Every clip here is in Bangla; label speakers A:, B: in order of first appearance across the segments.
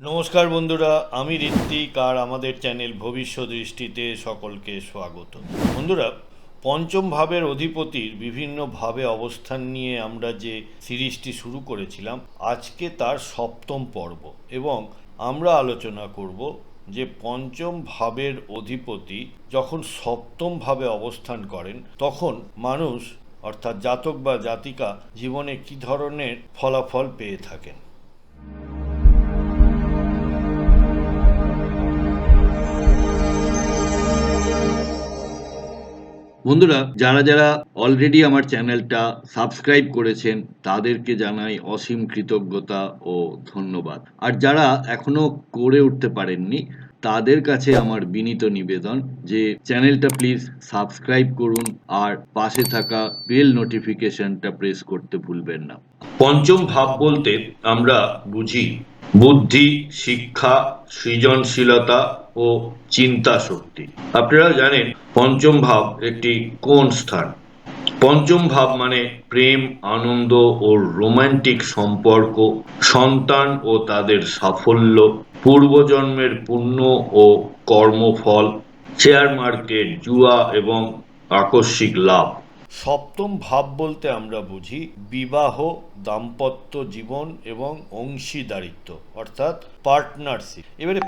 A: নমস্কার বন্ধুরা, আমি ঋত্বিক আর আমাদের চ্যানেল ভবিষ্য দৃষ্টিতে সকলকে স্বাগত। বন্ধুরা, পঞ্চম ভাবের অধিপতির বিভিন্ন ভাবে অবস্থান নিয়ে আমরা যে সিরিজটি শুরু করেছিলাম, আজকে তার সপ্তম পর্ব এবং আমরা আলোচনা করব যে পঞ্চম ভাবের অধিপতি যখন সপ্তম ভাবে অবস্থান করেন, তখন মানুষ, অর্থাৎ জাতক বা জাতিকা, জীবনে কী ধরনের ফলাফল পেয়ে থাকেন?
B: বন্ধুরা, যারা যারা অলরেডি আমার চ্যানেলটা সাবস্ক্রাইব করেছেন, তাদেরকে জানাই অসীম কৃতজ্ঞতা ও ধন্যবাদ। আর যারা এখনও করে উঠতে পারেননি, তাদের কাছে আমার বিনীত নিবেদন যে চ্যানেলটা প্লিজ সাবস্ক্রাইব করুন আর পাশে থাকা বেল নোটিফিকেশনটা প্রেস করতে ভুলবেন না।
A: পঞ্চম ভাব বলতে আমরা বুঝি, বুদ্ধি, শিক্ষা, সৃজনশীলতা ও চিন্তা শক্তি আপনারা জানেন, পঞ্চম ভাব একটি কোন স্থান? পঞ্চম ভাব মানে প্রেম, আনন্দ ও রোমান্টিক সম্পর্ক, সন্তান ও তাদের সাফল্য, পূর্বজন্মের পুণ্য ও কর্মফল, শেয়ার মার্কেট, জুয়া এবং আকস্মিক লাভ। সপ্তম ভাব বলতে আমরা বুঝি বিবাহ, দাম্পত্য জীবন এবং অংশীদারিত্ব, অর্থাৎ পার্টনারশিপ। এবারে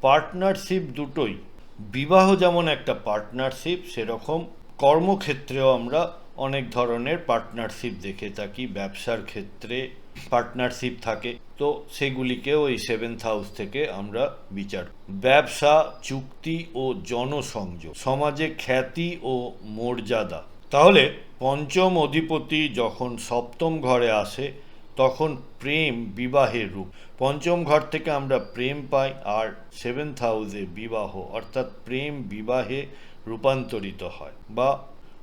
A: পার্টনারশিপ দুটোই। বিবাহ যেমন একটা পার্টনারশিপ, সেরকম কর্মক্ষেত্রেও আমরা অনেক ধরনের পার্টনারশিপ দেখে থাকি, ব্যবসার ক্ষেত্রে পার্টনারশিপ থাকে। তো সেগুলিকেও এই সেভেন্থ হাউস থেকে আমরা বিচার ব্যবসা, চুক্তি ও জনসংযোগ, সমাজে খ্যাতি ও মর্যাদা। তাহলে পঞ্চম অধিপতি যখন সপ্তম ঘরে আসে, তখন প্রেম বিবাহের রূপ। পঞ্চম ঘর থেকে আমরা প্রেম পাই আর সেভেন্থ হাউসে বিবাহ, অর্থাৎ প্রেম বিবাহে রূপান্তরিত হয় বা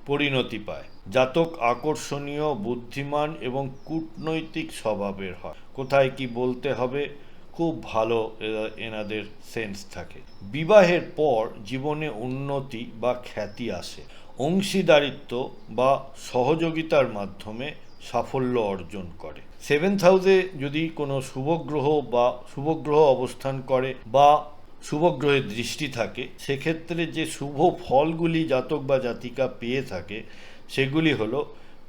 A: পরিণতি পায়। জাতক আকর্ষণীয়, বুদ্ধিমান এবং কূটনৈতিক স্বভাবের হয়। কোথায় কি বলতে হবে? খুব ভালো এনাদের সেন্স থাকে। বিবাহের পর জীবনে উন্নতি বা খ্যাতি আসে। অংশীদারিত্ব বা সহযোগিতার মাধ্যমে সাফল্য অর্জন করে। সেভেন্থ হাউসে যদি কোনো শুভগ্রহ বা শুভগ্রহ অবস্থান করে বা শুভগ্রহের দৃষ্টি থাকে, সেক্ষেত্রে যে শুভ ফলগুলি জাতক বা জাতিকা পেয়ে থাকে, সেগুলি হলো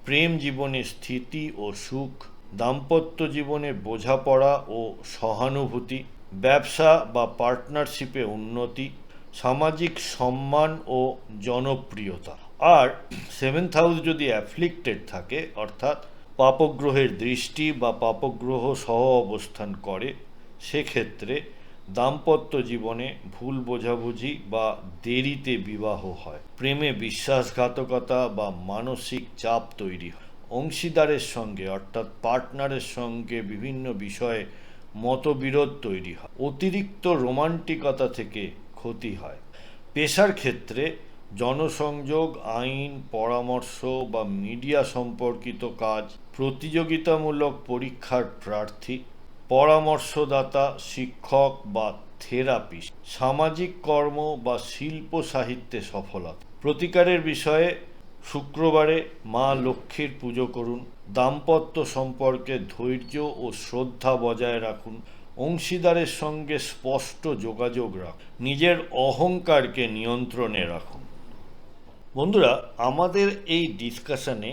A: প্রেম জীবনে স্থিতি ও সুখ, দাম্পত্য জীবনে বোঝাপড়া ও সহানুভূতি, ব্যবসা বা পার্টনারশিপে উন্নতি সামাজিক সম্মান ও জনপ্রিয়তা। আর সেভেন্থ হাউস যদি অ্যাফ্লিক্টেড থাকে, অর্থাৎ পাপগ্রহের দৃষ্টি বা পাপগ্রহ সহ অবস্থান করে, সেক্ষেত্রে দাম্পত্য জীবনে ভুল বোঝাবুঝি বা দেরিতে বিবাহ হয়। প্রেমে বিশ্বাসঘাতকতা বা মানসিক চাপ তৈরি হয়। অংশীদারের সঙ্গে, অর্থাৎ পার্টনারের সঙ্গে বিভিন্ন বিষয়ে মতবিরোধ তৈরি হয়। অতিরিক্ত রোমান্টিকতা থেকে ক্ষতি হয়। পেশার ক্ষেত্রে জনসংযোগ, আইন, পরামর্শ বা মিডিয়া সম্পর্কিত কাজ, প্রতিযোগিতামূলক পরীক্ষার প্রার্থী, পরামর্শদাতা, শিক্ষক বা থেরাপিস্ট, সামাজিক কর্ম বা শিল্প সাহিত্যে সফলতা। প্রতিকারের বিষয়ে শুক্রবারে মা লক্ষ্মীর পুজো করুন। দাম্পত্য সম্পর্কে ধৈর্য ও শ্রদ্ধা বজায় রাখুন। অংশীদারের সঙ্গে স্পষ্ট যোগাযোগ রাখুন নিজের অহংকারকে নিয়ন্ত্রণে রাখুন। বন্ধুরা আমাদের এই ডিসকাশনে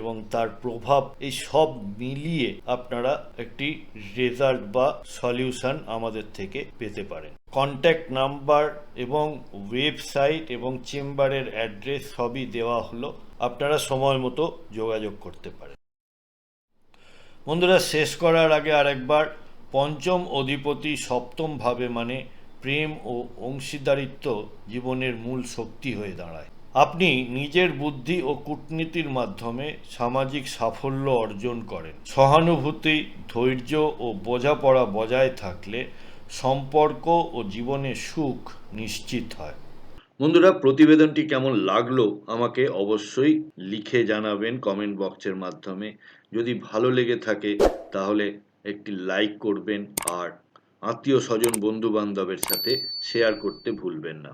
A: এবং তার প্রভাব, এই সব মিলিয়ে আপনারা একটি রেজাল্ট বা সলিউশন আমাদের থেকে পেতে পারেন। কন্ট্যাক্ট নাম্বার এবং ওয়েবসাইট এবং চেম্বারের অ্যাড্রেস সবই দেওয়া হলো। আপনারা সময় মতো যোগাযোগ করতে পারেন। বন্ধুরা, শেষ করার আগে আরেকবার, পঞ্চম অধিপতি সপ্তম ভাবে মানে প্রেম ও অংশীদারিত্ব জীবনের মূল শক্তি হয়ে দাঁড়ায়। আপনি নিজের বুদ্ধি ও কূটনীতির মাধ্যমে সামাজিক সাফল্য অর্জন করেন। সহানুভূতি, ধৈর্য ও বোঝাপড়া বজায় থাকলে সম্পর্ক ও জীবনে সুখ নিশ্চিত হয়। বন্ধুরা, প্রতিবেদনটি কেমন লাগল আমাকে অবশ্যই লিখে জানাবেন কমেন্ট বক্সের মাধ্যমে। যদি ভালো লেগে থাকে, তাহলে একটি লাইক করবেন আর আত্মীয় স্বজন বন্ধু বান্ধবের সাথে শেয়ার করতে ভুলবেন না।